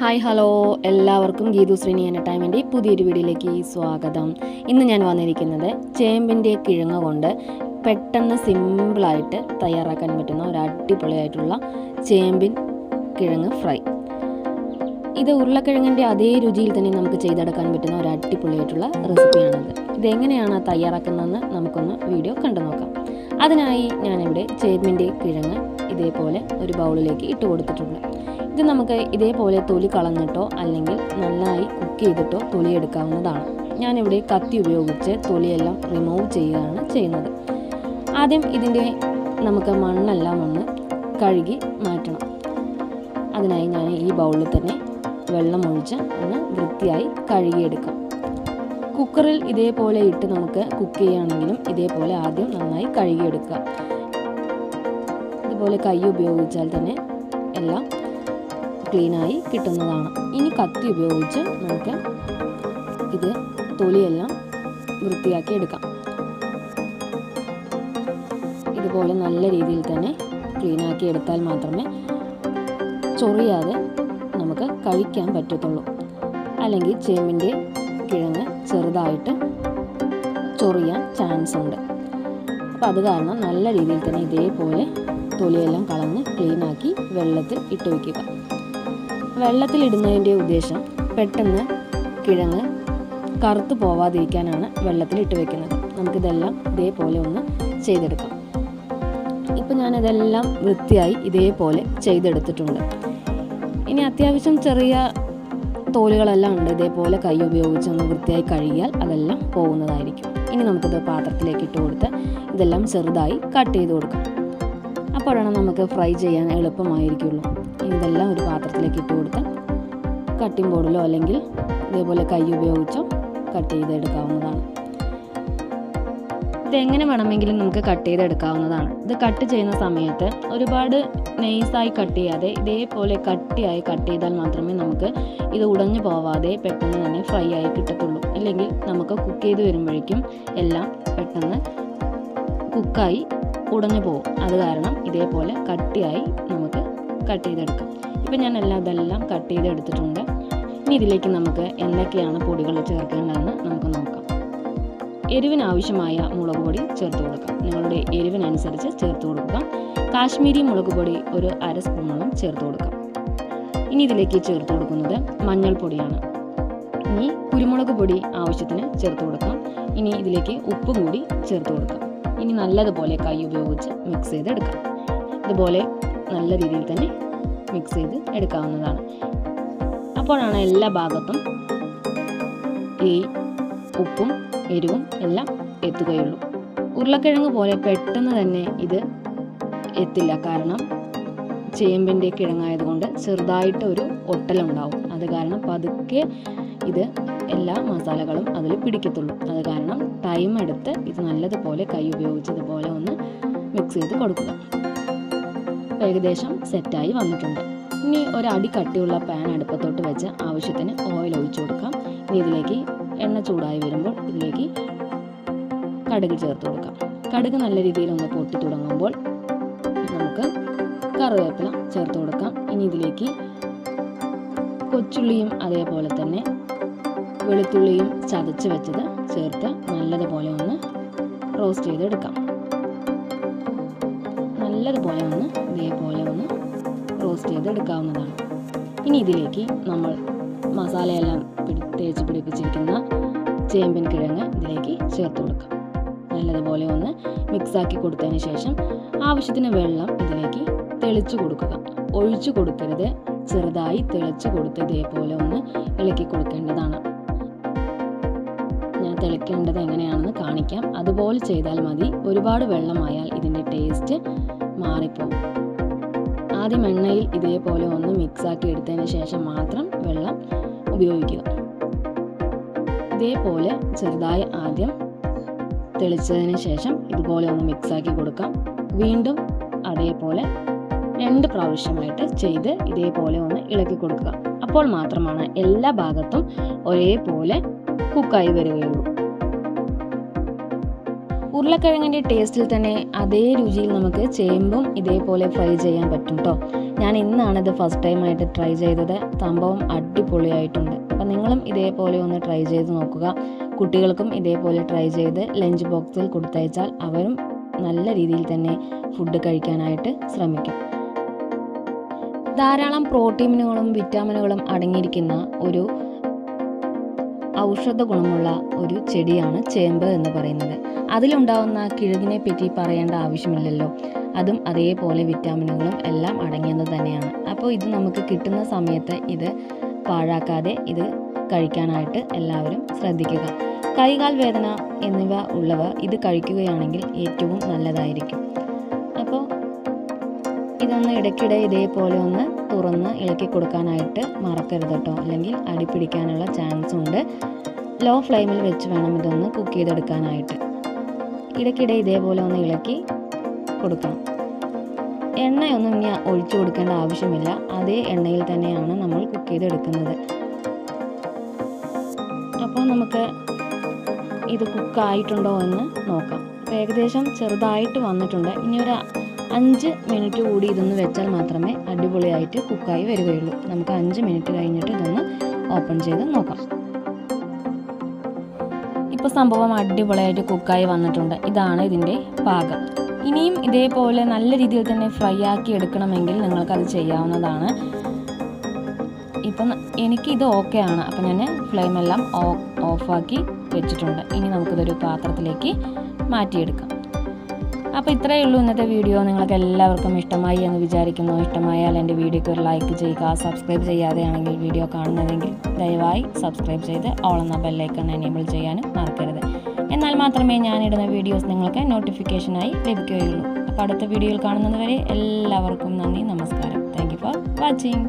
Hi hello. എല്ലാവർക്കും Geethu Sreeni entertainment പുതിയൊരു വീഡിയോയിലേക്ക് സ്വാഗതം. ഇന്ന് ഞാൻ വന്നിരിക്കുന്നത് ചേമ്പിന്റെ കിഴങ്ങ് കൊണ്ട് പെട്ടെന്ന് സിമ്പിളായിട്ട് തയ്യാറാക്കാൻ പറ്റുന്ന ഒരു അടിപൊളിയായിട്ടുള്ള ചേമ്പിൻ കിഴങ്ങ് ഫ്രൈ. ഇത് ഉരുളക്കിഴങ്ങിന്റെ അതേ രുചിയിൽ തന്നെ നമുക്ക് ചെയ്തെടുക്കാൻ പറ്റുന്ന ഒരു അടിപൊളിയായിട്ടുള്ള റെസിപ്പിയാണിത്. ഇതെങ്ങനെയാണ് തയ്യാറാക്കുന്നതെന്ന് നമുക്കൊന്ന് വീഡിയോ കണ്ടു നോക്കാം. അതിനായി ഞാനിവിടെ ചേമ്പിന്റെ കിഴങ്ങ് ഇതേപോലെ ഒരു ബൗളിലേക്ക് ഇട്ട് കൊടുത്തിട്ടുണ്ട്. ഇത് നമുക്ക് ഇതേപോലെ തൊലി കളഞ്ഞിട്ടോ അല്ലെങ്കിൽ നന്നായി കുക്ക് ചെയ്തിട്ടോ തൊലി എടുക്കാവുന്നതാണ്. ഞാനിവിടെ കത്തി ഉപയോഗിച്ച് തൊലിയെല്ലാം റിമൂവ് ചെയ്യുകയാണ് ചെയ്യുന്നത്. ആദ്യം ഇതിന്റെ നമുക്ക് മണ്ണെല്ലാം ഒന്ന് കഴുകി മാറ്റണം. അതിനായി ഞാൻ ഈ ബൗളിൽ തന്നെ വെള്ളം ഒഴിച്ച് ഒന്ന് വൃത്തിയായി കഴുകിയെടുക്കാം. കുക്കറിൽ ഇതേപോലെ ഇട്ട് നമുക്ക് കുക്ക് ചെയ്യുകയാണെങ്കിലും ഇതേപോലെ ആദ്യം നന്നായി കഴുകിയെടുക്കുക. ഇതുപോലെ കൈ ഉപയോഗിച്ചാൽ തന്നെ എല്ലാം ക്ലീനായി കിട്ടുന്നതാണ്. ഇനി കത്തി ഉപയോഗിച്ച് നമുക്ക് ഇത് തൊലിയെല്ലാം വൃത്തിയാക്കി എടുക്കാം. ഇതുപോലെ നല്ല രീതിയിൽ തന്നെ ക്ലീനാക്കി എടുത്താൽ മാത്രമേ ചൊറിയാതെ നമുക്ക് കഴിക്കാൻ പറ്റത്തുള്ളൂ. അല്ലെങ്കിൽ ചേമ്പിന്റെ കിഴങ്ങ് ചെറുതായിട്ട് ചൊറിയാൻ ചാൻസ് ഉണ്ട്. അപ്പോൾ അത് കാരണം നല്ല രീതിയിൽ തന്നെ ഇതേപോലെ തൊലിയെല്ലാം കളഞ്ഞ് ക്ലീനാക്കി വെള്ളത്തിൽ ഇട്ട് വയ്ക്കുക. വെള്ളത്തിലിടുന്നതിന്റെ ഉദ്ദേശം പെട്ടെന്ന് കിഴങ്ങ് കറുത്തു പോവാതിരിക്കാനാണ് വെള്ളത്തിലിട്ട് വെക്കുന്നത്. നമുക്കിതെല്ലാം ഇതേപോലെ ഒന്ന് ചെയ്തെടുക്കാം. ഇപ്പം ഞാനിതെല്ലാം വൃത്തിയായി ഇതേപോലെ ചെയ്തെടുത്തിട്ടുണ്ട്. ഇനി അത്യാവശ്യം ചെറിയ തോലുകളെല്ലാം ഉണ്ട്. ഇതേപോലെ കൈ ഉപയോഗിച്ച് ഒന്ന് വൃത്തിയായി കഴുകിയാൽ അതെല്ലാം പോകുന്നതായിരിക്കും. ഇനി നമുക്കിത് പാത്രത്തിലേക്ക് ഇട്ട് കൊടുത്ത് ഇതെല്ലാം ചെറുതായി കട്ട് ചെയ്ത് കൊടുക്കാം. അപ്പോഴാണ് നമുക്ക് ഫ്രൈ ചെയ്യാൻ എളുപ്പമായിരിക്കുള്ളൂ. ഇതെല്ലാം ഒരു പാത്രത്തിലേക്ക് ഇട്ട് കൊടുത്ത് കട്ടിംഗ് ബോർഡിലോ അല്ലെങ്കിൽ ഇതേപോലെ കൈ ഉപയോഗിച്ചോ കട്ട് ചെയ്തെടുക്കാവുന്നതാണ്. ഇതെങ്ങനെ വേണമെങ്കിലും നമുക്ക് കട്ട് ചെയ്തെടുക്കാവുന്നതാണ്. ഇത് കട്ട് ചെയ്യുന്ന സമയത്ത് ഒരുപാട് നൈസായി കട്ട് ചെയ്യാതെ ഇതേപോലെ കട്ടിയായി കട്ട് ചെയ്താൽ മാത്രമേ നമുക്ക് ഇത് ഉടഞ്ഞു പോവാതെ പെട്ടെന്ന് തന്നെ ഫ്രൈ ആയി കിട്ടത്തുള്ളൂ. അല്ലെങ്കിൽ നമുക്ക് കുക്ക് ചെയ്ത് വരുമ്പോഴേക്കും എല്ലാം പെട്ടെന്ന് കുക്കായി ഉടഞ്ഞു പോകും. അത് കാരണം ഇതേപോലെ കട്ടിയായി നമുക്ക് കട്ട് ചെയ്തെടുക്കാം. ഇപ്പം ഞാൻ എല്ലാം ഇതെല്ലാം കട്ട് ചെയ്തെടുത്തിട്ടുണ്ട്. ഇനി ഇതിലേക്ക് നമുക്ക് എന്തൊക്കെയാണ് പൊടികൾ ചേർക്കേണ്ടതെന്ന് നമുക്ക് നോക്കാം. എരിവിനാവശ്യമായ മുളക് പൊടി ചേർത്ത് കൊടുക്കാം. നിങ്ങളുടെ എരിവിനനുസരിച്ച് ചേർത്ത് കൊടുക്കുക കാശ്മീരി മുളക് പൊടി ഒരു അര സ്പൂണോളം ചേർത്ത് കൊടുക്കാം. ഇനി ഇതിലേക്ക് ചേർത്ത് കൊടുക്കുന്നത് മഞ്ഞൾപ്പൊടിയാണ്. ഇനി കുരുമുളക് പൊടി ആവശ്യത്തിന് ചേർത്ത് കൊടുക്കാം. ഇനി ഇതിലേക്ക് ഉപ്പും കൂടി ചേർത്ത് കൊടുക്കാം. ഇനി നല്ലതുപോലെ കൈ ഉപയോഗിച്ച് മിക്സ് ചെയ്ത് എടുക്കാം ഇതുപോലെ നല്ല രീതിയിൽ തന്നെ മിക്സ് ചെയ്ത് എടുക്കാവുന്നതാണ്. അപ്പോഴാണ് എല്ലാ ഭാഗത്തും ഈ ഉപ്പും എരിവും എല്ലാം എത്തുകയുള്ളൂ. ഉരുളക്കിഴങ്ങ് പോലെ പെട്ടെന്ന് തന്നെ ഇത് എത്തില്ല. കാരണം ചേമ്പിന്റെ കിഴങ്ങായതുകൊണ്ട് ചെറുതായിട്ട് ഒരു ഒട്ടലുണ്ടാവും. അത് കാരണം പതുക്കെ ഇത് എല്ലാ മസാലകളും അതിൽ പിടിക്കത്തുള്ളൂ. അത് കാരണം ടൈം എടുത്ത് ഇത് നല്ലതുപോലെ കൈ ഉപയോഗിച്ച് ഇതുപോലെ ഒന്ന് മിക്സ് ചെയ്ത് കൊടുക്കുക. ഏകദേശം സെറ്റായി വന്നിട്ടുണ്ട്. ഇനി ഒരടി കട്ടിയുള്ള പാൻ അടുപ്പത്തോട്ട് വെച്ച് ആവശ്യത്തിന് ഓയിൽ ഒഴിച്ചു കൊടുക്കാം. ഇനി ഇതിലേക്ക് എണ്ണ ചൂടായി വരുമ്പോൾ ഇതിലേക്ക് കടുക് ചേർത്ത് കൊടുക്കാം. കടുക് നല്ല രീതിയിൽ ഒന്ന് പൊട്ടി തുടങ്ങുമ്പോൾ നമുക്ക് കറിവേപ്പില ചേർത്ത് കൊടുക്കാം. ഇനി ഇതിലേക്ക് കൊച്ചുള്ളിയും അതേപോലെ തന്നെ വെളുത്തുള്ളിയും ചതച്ച് വെച്ചത് ചേർത്ത് നല്ലതുപോലെ ഒന്ന് റോസ്റ്റ് ചെയ്തെടുക്കാം. നല്ലതുപോലെ ഒന്ന് ഇതേപോലെ ഒന്ന് റോസ്റ്റ് ചെയ്തെടുക്കാവുന്നതാണ്. ഇനി ഇതിലേക്ക് നമ്മൾ മസാലയെല്ലാം പിടി തേച്ച് പിടിപ്പിച്ചിരിക്കുന്ന ചേമ്പിൻ കിഴങ്ങ് ഇതിലേക്ക് ചേർത്ത് കൊടുക്കാം. നല്ലതുപോലെ ഒന്ന് മിക്സാക്കി കൊടുത്തതിന് ശേഷം ആവശ്യത്തിന് വെള്ളം ഇതിലേക്ക് തെളിച്ചു കൊടുക്കുക. ഒഴിച്ചു കൊടുക്കരുത്. ചെറുതായി തിളച്ച് കൊടുത്ത് ഇതേപോലെ ഒന്ന് ഇളക്കി കൊടുക്കേണ്ടതാണ്. ഞാൻ തിളയ്ക്കേണ്ടത് എങ്ങനെയാണെന്ന് കാണിക്കാം. അതുപോലെ ചെയ്താൽ മതി. ഒരുപാട് വെള്ളമായാൽ ഇതിന്റെ ടേസ്റ്റ് മാറിപ്പോകും ആദ്യം എണ്ണയിൽ ഇതേപോലെ ഒന്ന് മിക്സാക്കി എടുത്തതിന് ശേഷം മാത്രം വെള്ളം ഉപയോഗിക്കുക. ഇതേപോലെ ചെറുതായി ആദ്യം തെളിച്ചതിന് ശേഷം ഇതുപോലെ ഒന്ന് മിക്സാക്കി കൊടുക്കാം. വീണ്ടും അതേപോലെ രണ്ട് പ്രാവശ്യമായിട്ട് ചെയ്ത് ഇതേപോലെ ഒന്ന് ഇളക്കി കൊടുക്കുക. അപ്പോൾ മാത്രമാണ് എല്ലാ ഭാഗത്തും ഒരേപോലെ കുക്കായി വരികയുള്ളൂ. ഉരുളക്കിഴങ്ങിന്റെ ടേസ്റ്റിൽ തന്നെ അതേ രുചിയിൽ നമുക്ക് ചേമ്പും ഇതേപോലെ ഫ്രൈ ചെയ്യാൻ പറ്റും കേട്ടോ ഞാൻ ഇന്നാണ് ഇത് ഫസ്റ്റ് ടൈമായിട്ട് ട്രൈ ചെയ്തത്. സംഭവം അടിപൊളിയായിട്ടുണ്ട്. അപ്പം നിങ്ങളും ഇതേപോലെ ഒന്ന് ട്രൈ ചെയ്ത് നോക്കുക. കുട്ടികൾക്കും ഇതേപോലെ ട്രൈ ചെയ്ത് ലഞ്ച് ബോക്സിൽ കൊടുത്തയച്ചാൽ അവരും നല്ല രീതിയിൽ തന്നെ ഫുഡ് കഴിക്കാനായിട്ട് ശ്രമിക്കും. ധാരാളം പ്രോട്ടീനുകളും വിറ്റാമിനുകളും അടങ്ങിയിരിക്കുന്ന ഒരു ഔഷധ ഗുണമുള്ള ഒരു ചെടിയാണ് ചേമ്പ് എന്ന് പറയുന്നത്. അതിലുണ്ടാവുന്ന കിഴങ്ങിനെ പറ്റി പറയേണ്ട ആവശ്യമില്ലല്ലോ. അതും അതേപോലെ വിറ്റാമിനുകളും എല്ലാം അടങ്ങിയത് തന്നെയാണ്. അപ്പോൾ ഇത് നമുക്ക് കിട്ടുന്ന സമയത്ത് ഇത് പാഴാക്കാതെ ഇത് കഴിക്കാനായിട്ട് എല്ലാവരും ശ്രദ്ധിക്കുക. കൈകാൽ വേദന എന്നിവ ഉള്ളവ ഇത് കഴിക്കുകയാണെങ്കിൽ ഏറ്റവും നല്ലതായിരിക്കും. ഇതൊന്ന് ഇടയ്ക്കിടെ ഇതേപോലെ ഒന്ന് തുറന്ന് ഇളക്കി കൊടുക്കാനായിട്ട് മറക്കരുത് കേട്ടോ. അല്ലെങ്കിൽ അടി അടിപ്പിടിക്കാനുള്ള ചാൻസ് ഉണ്ട്. ലോ ഫ്ലെയിമിൽ വെച്ച് വേണം ഇതൊന്ന് കുക്ക് ചെയ്തെടുക്കാനായിട്ട്. ഇടയ്ക്കിടെ ഇതേപോലെ ഒന്ന് ഇളക്കി കൊടുക്കണം. എണ്ണയൊന്നും ഇനി ഒഴിച്ചു കൊടുക്കേണ്ട ആവശ്യമില്ല. അതേ എണ്ണയിൽ തന്നെയാണ് നമ്മൾ കുക്ക് ചെയ്തെടുക്കുന്നത്. അപ്പോൾ നമുക്ക് ഇത് കുക്കായിട്ടുണ്ടോ എന്ന് നോക്കാം. ഏകദേശം ചെറുതായിട്ട് വന്നിട്ടുണ്ട്. ഇനി ഒരു അഞ്ച് മിനിറ്റ് കൂടി ഇതൊന്ന് വെച്ചാൽ മാത്രമേ അടിപൊളിയായിട്ട് കുക്കായി വരികയുള്ളൂ. നമുക്ക് അഞ്ച് മിനിറ്റ് കഴിഞ്ഞിട്ട് ഇതൊന്ന് ഓപ്പൺ ചെയ്ത് നോക്കാം. ഇപ്പോൾ സംഭവം അടിപൊളിയായിട്ട് കുക്കായി വന്നിട്ടുണ്ട്. ഇതാണ് ഇതിന്റെ പാകം. ഇനിയും ഇതേപോലെ നല്ല രീതിയിൽ തന്നെ ഫ്രൈ ആക്കി എടുക്കണമെങ്കിൽ നിങ്ങൾക്കത് ചെയ്യാവുന്നതാണ്. ഇപ്പം എനിക്ക് ഇത് ഓക്കെ ആണ്. അപ്പം ഞാൻ ഫ്ലെയിമെല്ലാം ഓഫാക്കി വെച്ചിട്ടുണ്ട്. ഇനി നമുക്കിതൊരു പാത്രത്തിലേക്ക് മാറ്റിയെടുക്കാം. അപ്പോൾ ഇത്രയേ ഉള്ളൂ ഇന്നത്തെ വീഡിയോ നിങ്ങൾക്ക് എല്ലാവർക്കും ഇഷ്ടമായി എന്ന് വിചാരിക്കുന്നു. ഇഷ്ടമായാൽ എന്റെ വീഡിയോക്ക് ഒരു ലൈക്ക് ചെയ്യുക. സബ്സ്ക്രൈബ് ചെയ്യാതെയാണെങ്കിൽ വീഡിയോ കാണുന്നതെങ്കിൽ ദയവായി സബ്സ്ക്രൈബ് ചെയ്ത് ഓൾ എന്ന ബെല്ലൈക്കൺ എനേബിൾ ചെയ്യാനും മറക്കരുത്. എന്നാൽ മാത്രമേ ഞാനിടുന്ന വീഡിയോസ് നിങ്ങൾക്ക് നോട്ടിഫിക്കേഷനായി ലഭിക്കുകയുള്ളൂ. അപ്പോൾ അടുത്ത വീഡിയോയിൽ കാണുന്നതുവരെ എല്ലാവർക്കും നന്ദി നമസ്കാരം. Thank you for watching